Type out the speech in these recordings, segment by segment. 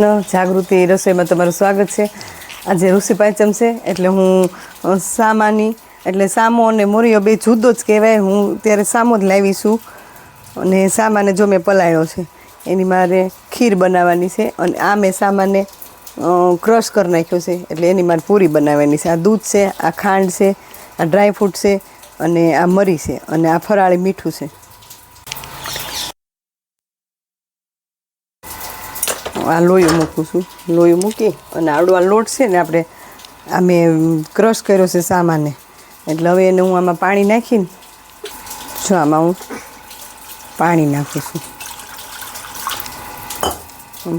જાગૃતિ રસોઈમાં તમારું સ્વાગત છે. આજે ઋષિ પાંચમ છે, એટલે હું સામાની, એટલે સામો અને મોરિયો બે જુદો જ કહેવાય. હું ત્યારે સામો જ લાવી છું અને સામાને જો મેં પલાળ્યો છે. એની મારે ખીર બનાવવાની છે અને આ મેં સામાને ક્રશ કરી નાખ્યો છે. એટલે એની મારે પૂરી બનાવવાની છે. આ દૂધ છે, આ ખાંડ છે, આ ડ્રાય ફ્રૂટ છે અને આ મરી છે અને આ ફરાળી મીઠું છે. આ લોયું મૂકું છું. લોયું મૂકી અને આડો આ લોટ છે ને આપણે, આ મેં ક્રશ કર્યો છે સામાને. એટલે હવે એને હું આમાં પાણી નાખીને, જો આમાં હું પાણી નાખું છું.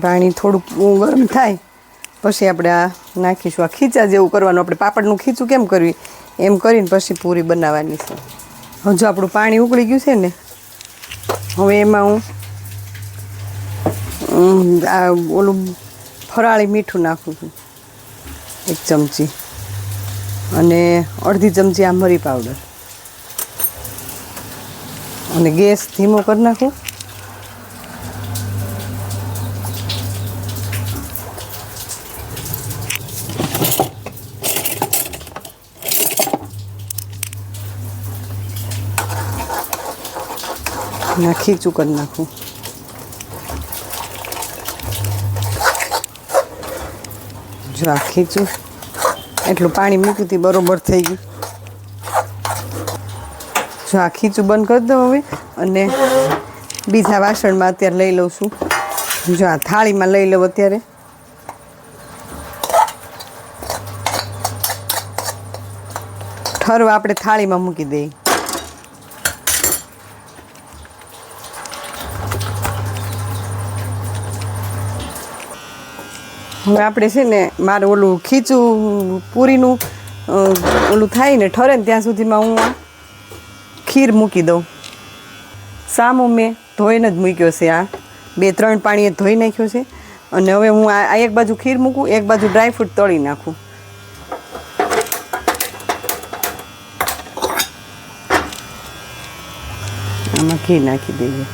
પાણી થોડુંક ગરમ થાય, પછી આપણે આ નાખીશું. આ ખીચા જેવું કરવાનું, આપણે પાપડનું ખીચું કેમ કરવી? એમ કરીને પછી પૂરી બનાવવાની છે. હવે જો આપણું પાણી ઉકળી ગયું છે ને, હવે એમાં હું આ ઓલું ફરાળી મીઠું નાખું છું. એક ચમચી. અને અડધી ચમચી આ મરી પાવડર અને ગેસ ધીમો કરી નાખું. નાખી ખીચું કરી નાખું. જો આ ખીચું એટલું પાણી મૂક્યું હતી બરોબર થઈ ગયું. જો આ ખીચું બંધ કરી દઉં હવે અને બીજા વાસણમાં અત્યારે લઈ લઉં છું. જો આ થાળીમાં લઈ લઉં અત્યારે. ઠરવા આપણે થાળીમાં મૂકી દઈએ. હવે આપણે છે ને મારે ઓલું ખીચું, પૂરીનું ઓલું થાય ને ઠરે ને ત્યાં સુધીમાં હું આ ખીર મૂકી દઉં. સામો મેં ધોઈને જ મૂક્યો છે આ. બે, ત્રણ પાણીએ ધોઈ નાખ્યો છે. અને હવે હું આ એક બાજુ ખીર મૂકું, એક બાજુ ડ્રાયફ્રૂટ તળી નાખું. આમાં ઘી નાખી દઈએ.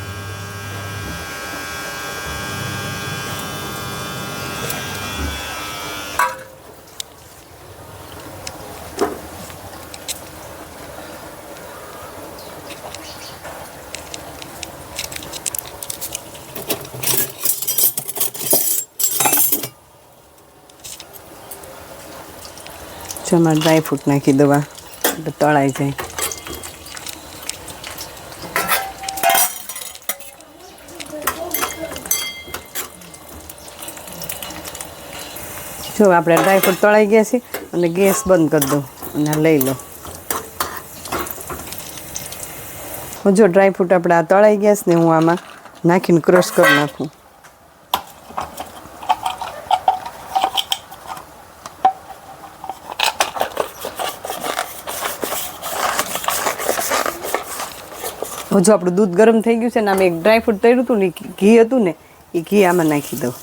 ચમા ડ્રાયફ્રૂટ નાખી દેવા. એટલે તળાઈ જાય. જો આપણે ડ્રાયફ્રૂટ તળાઈ ગયા છે અને ગેસ બંધ કરી દો અને લઈ લો. જો ડ્રાયફ્રૂટ આપણે આ તળાઈ ગયા છે ને હું આમાં નાખીને ક્રશ કરી નાખું. જો આપણું દૂધ ગરમ થઈ ગયું છે ને આમાં એક ડ્રાયફ્રૂટ તળ્યું હતું ને ઘી હતું ને, એ ઘી આમાં નાખી દઉં.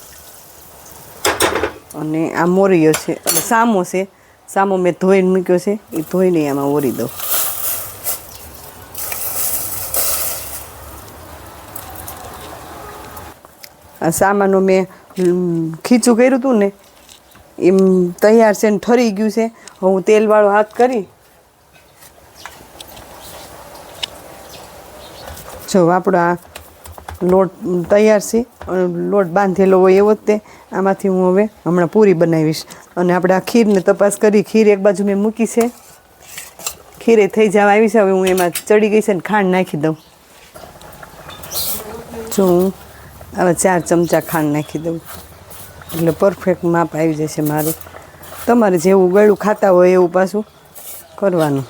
અને આ મોરિયો છે એટલે સામો છે, સામો મેં ધોઈને મૂક્યો છે, એ ધોઈને આમાં ઓરી દઉં. આ સામાનો મેં ખીચું કર્યું હતું ને, એમ તૈયાર છે ને ઠરી ગયું છે. હું તેલવાળો હાથ કરી જો આપણો આ લોટ તૈયાર છે. લોટ બાંધેલો હોય એવો જ તે. આમાંથી હું હવે હમણાં પૂરી બનાવીશ. અને આપણે આ ખીરને તપાસ કરી, ખીર એક બાજુ મેં મૂકી છે. ખીરે થઈ જવા આવી છે. હવે હું એમાં ચડી ગઈ છે ને ખાંડ નાખી દઉં. જો હું આવા ચાર ચમચા ખાંડ નાખી દઉં. એટલે પરફેક્ટ માપ આવી જશે મારું. તમારે જેવું ગળું ખાતા હોય એવું પાછું કરવાનું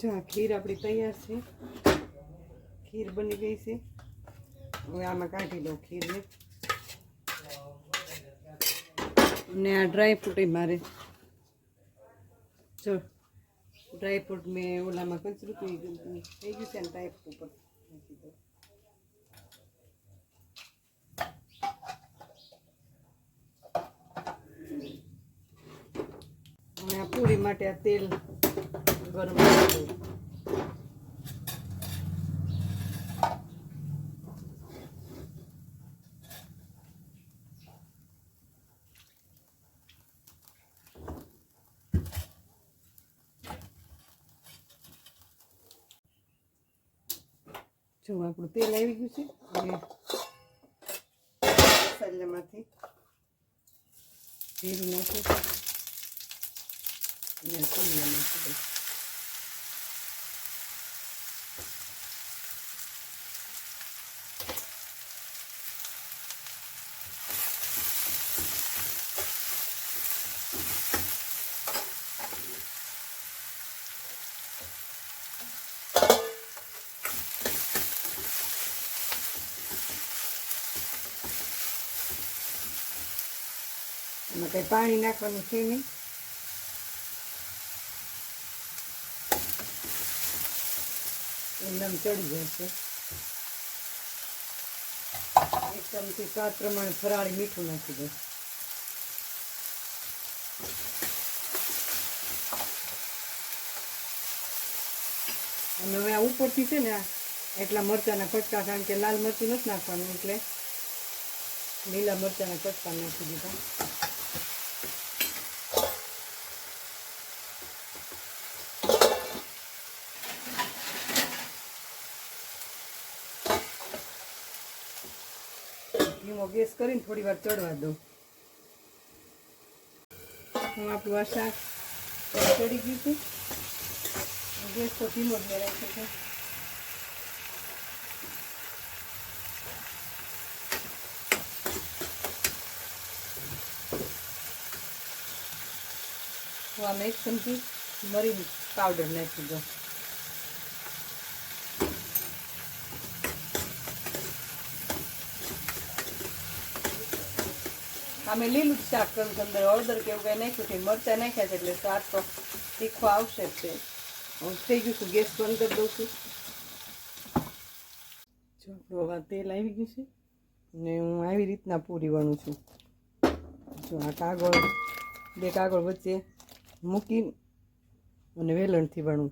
જો આ ખીર આપણી તૈયાર છે. ખીર બની ગઈ છે. હવે આમાં કાઢી લઉં ખીરને. અને આ ડ્રાયફ્રૂટ મારે. જો ડ્રાયફ્રૂટ મેં ઓલામાં કચરું થઈ ગયું થઈ ગયું છે ને ડ્રાયફ્રૂટ ઉપર. નાખી દઉં માટે આ તેલ ગરમ જો આપણું તેલ આવી ગયું છે. અને મસાલામાંથી જીરું નાખીશું. અને સૂંદા નાખી કંઈ પાણી નાખવાનું છે નહીં. એમનામ ચડી જશે એક ચમચી સ્વાદ પ્રમાણે ફરાળી મીઠું નાખી દઉં. અને હવે આ ઉપરથી છે ને એટલા મરચાંના ફટકા કારણ કે લાલ મરચું નથી નાખવાનું એટલે લીલા મરચાંના ફટકા નાખી દીધા. ધીમો ગેસ કરીને થોડી વાર ચડવા દઉં. હું આપણું આ શાક ચડી ગયું હતું ગેસ તો ધીમો જ મેં રાખ્યો છે હું આમાં એક મરી પાવડર નાખી દઉં. અમે લીલું શાક કરું છું અંદર, હળદર કે એવું કંઈ નાખ્યું છે, મરચાં નાખ્યા છે એટલે સ્વાદ તો તીખો આવશે જ તે હું થઈ ગયું છું, ગેસ બંધ કરી દઉં છું. જો આપણું હવે તેલ આવી ગયું છે ને હું આવી રીતના પૂરી વણું છું. જો, આ કાગળ, બે કાગળ વચ્ચે મૂકી અને વેલણથી વણું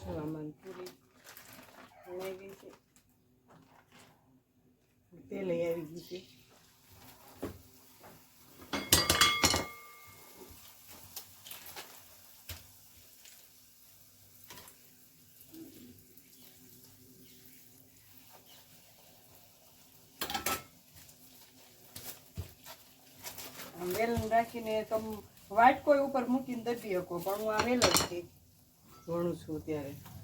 જો આમાં પૂરી વણાઈ ગઈ છે તેલ આવી ગયું છે. રાખીને તમ વાટકો ઉપર મૂકીને દબી શકો, પણ હું આ વેલણથી વણું છું ત્યારે.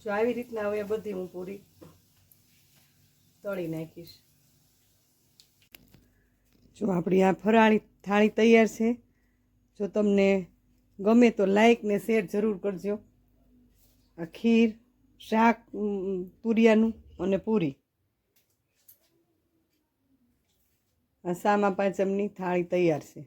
જો આવી રીતના હવે બધી હું પૂરી તળી નાખીશ. જો આપણી આ ફરાળી થાળી તૈયાર છે, જો તમને ગમે તો લાઈક ને શેર જરૂર કરજો. આ ખીર, શાક તુરિયાનું અને પૂરી. આ સામા પાંચમની થાળી તૈયાર છે.